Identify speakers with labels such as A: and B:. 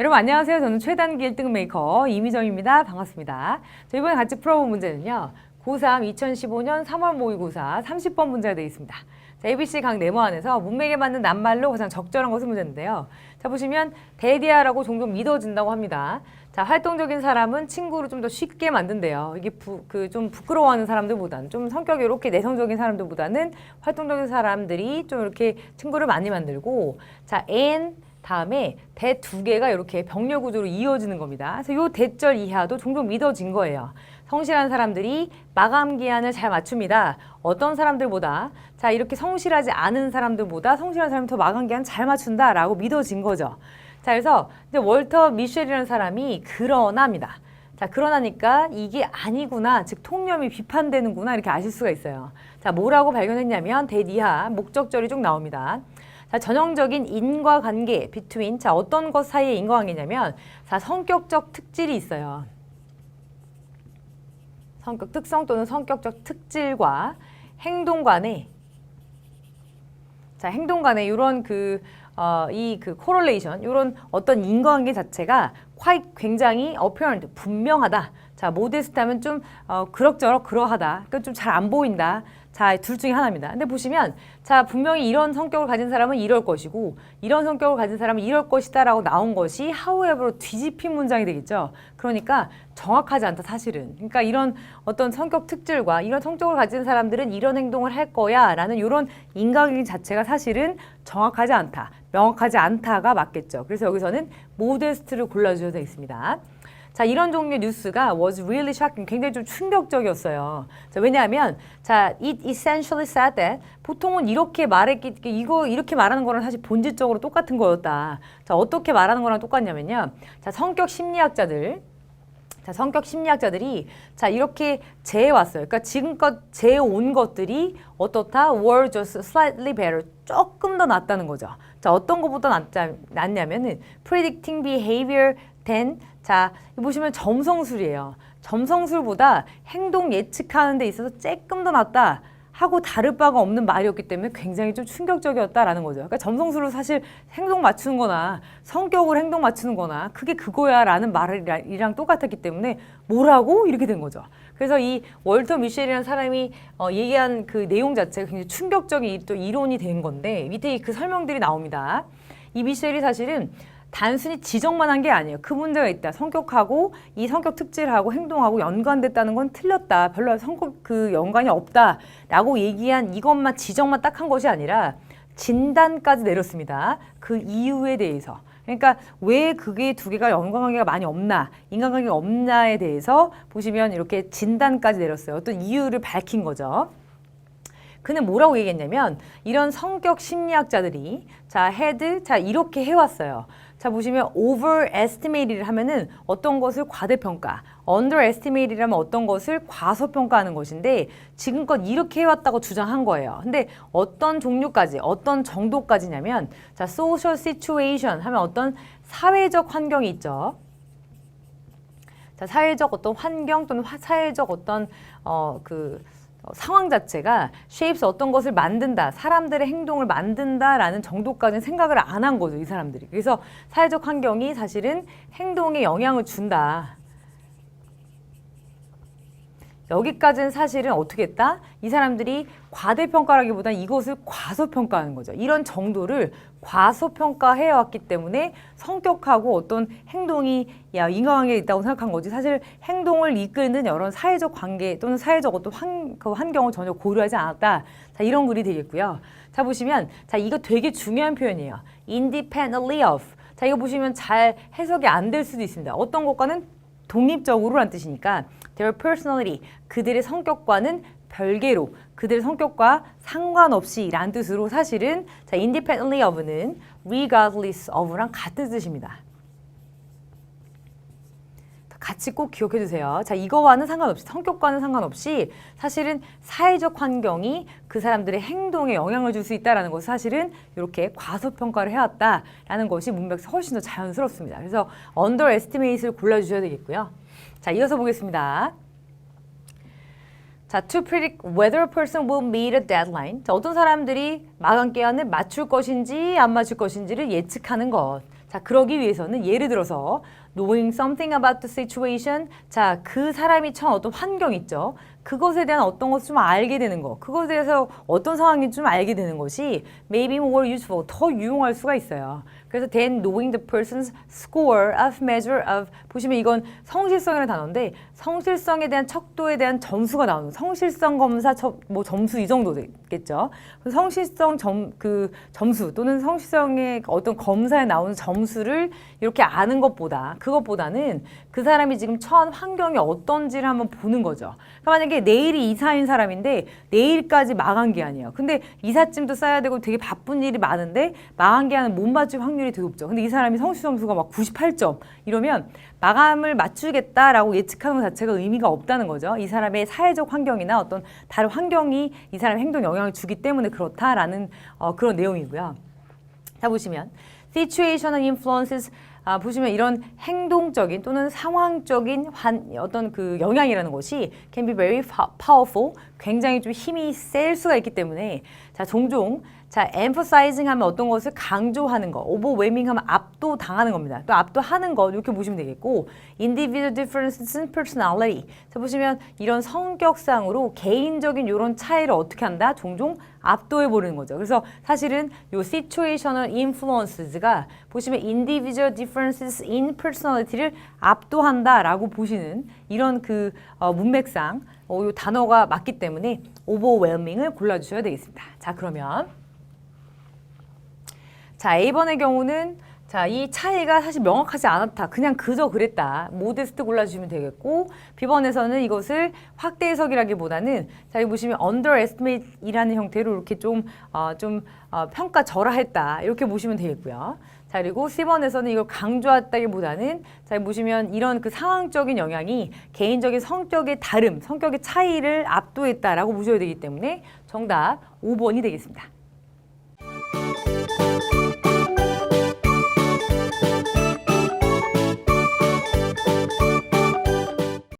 A: 여러분 안녕하세요. 저는 최단기 1등 메이커 이미정입니다. 반갑습니다. 자, 이번에 같이 풀어본 문제는요. 고3 2015년 3월 모의고사 30번 문제가 되어 있습니다. 자, ABC 강 네모 안에서 문맥에 맞는 낱말로 가장 적절한 것을 문제인데요. 자, 보시면 대디아라고 종종 믿어진다고 합니다. 자, 활동적인 사람은 친구를 좀 더 쉽게 만든대요. 이게 그 좀 부끄러워하는 사람들보다는 좀 성격이 이렇게 내성적인 사람들보다는 활동적인 사람들이 좀 이렇게 친구를 많이 만들고 자, and 다음에 대 두 개가 이렇게 병렬 구조로 이어지는 겁니다. 그래서 요 대절 이하도 종종 믿어진 거예요. 성실한 사람들이 마감 기한을 잘 맞춥니다. 어떤 사람들보다 자 이렇게 성실하지 않은 사람들보다 성실한 사람이 더 마감 기한 잘 맞춘다라고 믿어진 거죠. 자 그래서 이제 월터 미셸이라는 사람이 그러나입니다. 자 그러나니까 이게 아니구나 즉 통념이 비판되는구나 이렇게 아실 수가 있어요. 자 뭐라고 발견했냐면 대니하 목적절이 쭉 나옵니다. 자, 전형적인 인과관계, between. 자, 어떤 것 사이의 인과관계냐면, 자, 성격적 특질이 있어요. 성격 특성 또는 성격적 특질과 행동 간의 자, 행동 간의 이런 그, 어, 이그 코럴레이션, 이런 어떤 인과관계 자체가 quite 굉장히 apparent, 분명하다. 자, 모데스트 하면 좀 어, 그럭저럭 그러하다. 그러니까 좀 잘 안 보인다. 자, 둘 중에 하나입니다. 근데 보시면 자, 분명히 이런 성격을 가진 사람은 이럴 것이고 이런 성격을 가진 사람은 이럴 것이다라고 나온 것이 however로 뒤집힌 문장이 되겠죠. 그러니까 정확하지 않다 사실은. 그러니까 이런 어떤 성격 특질과 이런 성격을 가진 사람들은 이런 행동을 할 거야라는 이런 인간관계 자체가 사실은 정확하지 않다. 명확하지 않다가 맞겠죠. 그래서 여기서는 모데스트를 골라 주셔야 되겠습니다. 자, 이런 종류의 뉴스가 was really shocking. 굉장히 좀 충격적이었어요. 자, 왜냐하면, 자, it essentially said that 보통은 이렇게 말했기, 이거, 이렇게 말하는 거랑 사실 본질적으로 똑같은 거였다. 자, 어떻게 말하는 거랑 똑같냐면요. 자, 성격 심리학자들, 자, 성격 심리학자들이 자, 이렇게 재왔어요. 그러니까 지금껏 재온 것들이 어떻다? were just slightly better. 조금 더 낫다는 거죠. 자, 어떤 것보다 낫자, 낫냐면은 predicting behavior than 자, 보시면 점성술이에요. 점성술보다 행동 예측하는 데 있어서 조금 더 낫다. 하고 다를 바가 없는 말이었기 때문에 굉장히 좀 충격적이었다라는 거죠. 그러니까 점성술로 사실 행동 맞추는 거나 성격을 행동 맞추는 거나 그게 그거야 라는 말이랑 똑같았기 때문에 뭐라고? 이렇게 된 거죠. 그래서 이 월터 미셸이라는 사람이 어, 얘기한 그 내용 자체가 굉장히 충격적인 또 이론이 된 건데 밑에 그 설명들이 나옵니다. 이 미셸이 사실은 단순히 지적만 한 게 아니에요. 그 문제가 있다. 성격하고 이 성격 특질하고 행동하고 연관됐다는 건 틀렸다. 별로 성격 그 연관이 없다라고 얘기한 이것만 지적만 딱 한 것이 아니라 진단까지 내렸습니다. 그 이유에 대해서. 그러니까 왜 그게 두 개가 연관관계가 많이 없나, 인간관계가 없나에 대해서 보시면 이렇게 진단까지 내렸어요. 어떤 이유를 밝힌 거죠. 그는 뭐라고 얘기했냐면 이런 성격 심리학자들이 자 헤드 자 이렇게 해왔어요. 자 보시면 overestimate를 하면은 어떤 것을 과대평가, underestimate라면 어떤 것을 과소평가하는 것인데 지금껏 이렇게 해왔다고 주장한 거예요. 근데 어떤 종류까지, 어떤 정도까지냐면 자 social situation 하면 어떤 사회적 환경이 있죠. 자 사회적 어떤 환경 또는 화, 사회적 어떤 어그 어, 상황 자체가 shapes 어떤 것을 만든다, 사람들의 행동을 만든다라는 정도까지는 생각을 안 한 거죠, 이 사람들이. 그래서 사회적 환경이 사실은 행동에 영향을 준다. 여기까지는 사실은 어떻게 했다? 이 사람들이 과대평가라기보다는 이것을 과소평가하는 거죠. 이런 정도를 과소평가해 왔기 때문에 성격하고 어떤 행동이 야 인과관계가 있다고 생각한 거지 사실 행동을 이끄는 여러 사회적 관계 또는 사회적 어떤 환, 그 환경을 전혀 고려하지 않았다. 자 이런 글이 되겠고요. 자 보시면 자 이거 되게 중요한 표현이에요. independently of. 자 이거 보시면 잘 해석이 안 될 수도 있습니다. 어떤 것과는 독립적으로란 뜻이니까 their personality 그들의 성격과는 별개로 그들의 성격과 상관없이 란 뜻으로 사실은 자 independently of는 regardless of랑 같은 뜻입니다. 같이 꼭 기억해 주세요. 자, 이거와는 상관없이, 성격과는 상관없이 사실은 사회적 환경이 그 사람들의 행동에 영향을 줄 수 있다라는 것을 사실은 이렇게 과소평가를 해왔다라는 것이 문맥에서 훨씬 더 자연스럽습니다. 그래서 underestimate를 골라주셔야 되겠고요. 자, 이어서 보겠습니다. 자, to predict whether a person will meet a deadline. 자, 어떤 사람들이 마감 기한을 맞출 것인지 안 맞출 것인지를 예측하는 것. 자, 그러기 위해서는 예를 들어서 knowing something about the situation. 자, 그 사람이 처한 어떤 환경 있죠. 그것에 대한 어떤 것을 좀 알게 되는 거. 그것에 대해서 어떤 상황인지 좀 알게 되는 것이 maybe more useful. 더 유용할 수가 있어요. 그래서 then knowing the person's score of measure of 보시면 이건 성실성이라는 단어인데 성실성에 대한 척도에 대한 점수가 나오는 성실성 검사 저- 뭐 점수 이 정도 되겠죠. 성실성 점 그 점수 또는 성실성의 어떤 검사에 나오는 점수를 이렇게 아는 것보다 그것보다는 그 사람이 지금 처한 환경이 어떤지를 한번 보는 거죠. 그러니까 만약 에 내일이 이사인 사람인데 내일까지 마감 기한이에요. 근데 이삿짐도 싸야 되고 되게 바쁜 일이 많은데 마감 기한은 못 맞출 확률이 되게 높죠. 근데 이 사람이 성실 점수가 막 98점 이러면 마감을 맞추겠다라고 예측하는 것 자체가 의미가 없다는 거죠. 이 사람의 사회적 환경이나 어떤 다른 환경이 이 사람의 행동에 영향을 주기 때문에 그렇다라는 어, 그런 내용이고요. 자 보시면 situational influences 아, 보시면 이런 행동적인 또는 상황적인 환, 어떤 그 영향이라는 것이 can be very powerful. 굉장히 좀 힘이 셀 수가 있기 때문에 자 종종 자 emphasizing 하면 어떤 것을 강조하는 거 overwhelming 하면 압도당하는 겁니다. 또 압도하는 거 이렇게 보시면 되겠고 individual differences in personality. 자 보시면 이런 성격상으로 개인적인 이런 차이를 어떻게 한다? 종종 압도해 버리는 거죠. 그래서 사실은 요 situational influences가 보시면 individual differences in personality를 압도한다라고 보시는 이런 그 어, 문맥상 어, 요 단어가 맞기 때문에 overwhelming을 골라주셔야 되겠습니다. 자 그러면 자 A번의 경우는 자, 이 차이가 사실 명확하지 않았다. 그냥 그저 그랬다. 모데스트 골라주시면 되겠고, B번에서는 이것을 확대 해석이라기보다는, 자, 여기 보시면 underestimate이라는 형태로 이렇게 좀, 어, 좀, 어, 평가 절하했다. 이렇게 보시면 되겠고요. 자, 그리고 C번에서는 이걸 강조했다기보다는, 자, 보시면 이런 그 상황적인 영향이 개인적인 성격의 다름, 성격의 차이를 압도했다라고 보셔야 되기 때문에 정답 5번이 되겠습니다.